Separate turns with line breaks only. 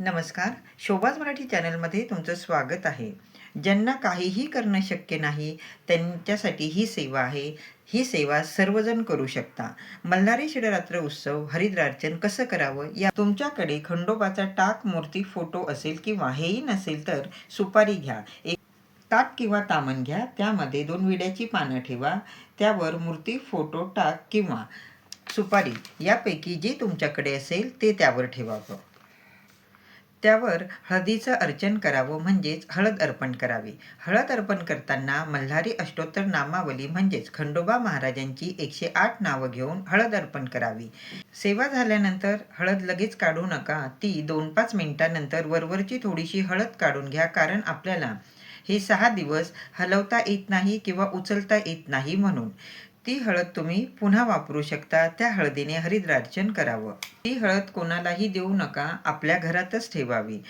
नमस्कार. शोभाज मराठी चॅनलमध्ये तुमचं स्वागत आहे. ज्यांना काहीही करणं शक्य नाही त्यांच्यासाठी ही सेवा आहे. ही सेवा सर्वजण करू शकता. मल्हारी शिवरात्र उत्सव हरिद्रार्चन कसं करावं या तुमच्याकडे खंडोबाचा टाक मूर्ती फोटो असेल किंवा हेही नसेल तर सुपारी घ्या. एक ताट किंवा तामण घ्या. त्यामध्ये दोन विड्याची पानं ठेवा. त्यावर मूर्ती फोटो टाक किंवा सुपारी यापैकी जे तुमच्याकडे असेल ते त्यावर ठेवावं. त्यावर हळदीचं अर्चन करावं म्हणजेच हळद अर्पण करावी. हळद अर्पण करताना मल्हारी अष्टोत्तर नामावली म्हणजेच खंडोबा महाराजांची एकशे आठ नावं घेऊन हळद अर्पण करावी. सेवा झाल्यानंतर हळद लगेच काढू नका. ती दोन पाच मिनिटानंतर वरवरची थोडीशी हळद काढून घ्या कारण आपल्याला हे सहा दिवस हलवता येत नाही किंवा उचलता येत नाही म्हणून. ती हळद तुम्ही पुन्हा वापरू शकता. त्या हळदीने हरिद्रार्चन करावं. ती हळद कोणालाही देऊ नका. आपल्या घरातच ठेवावी.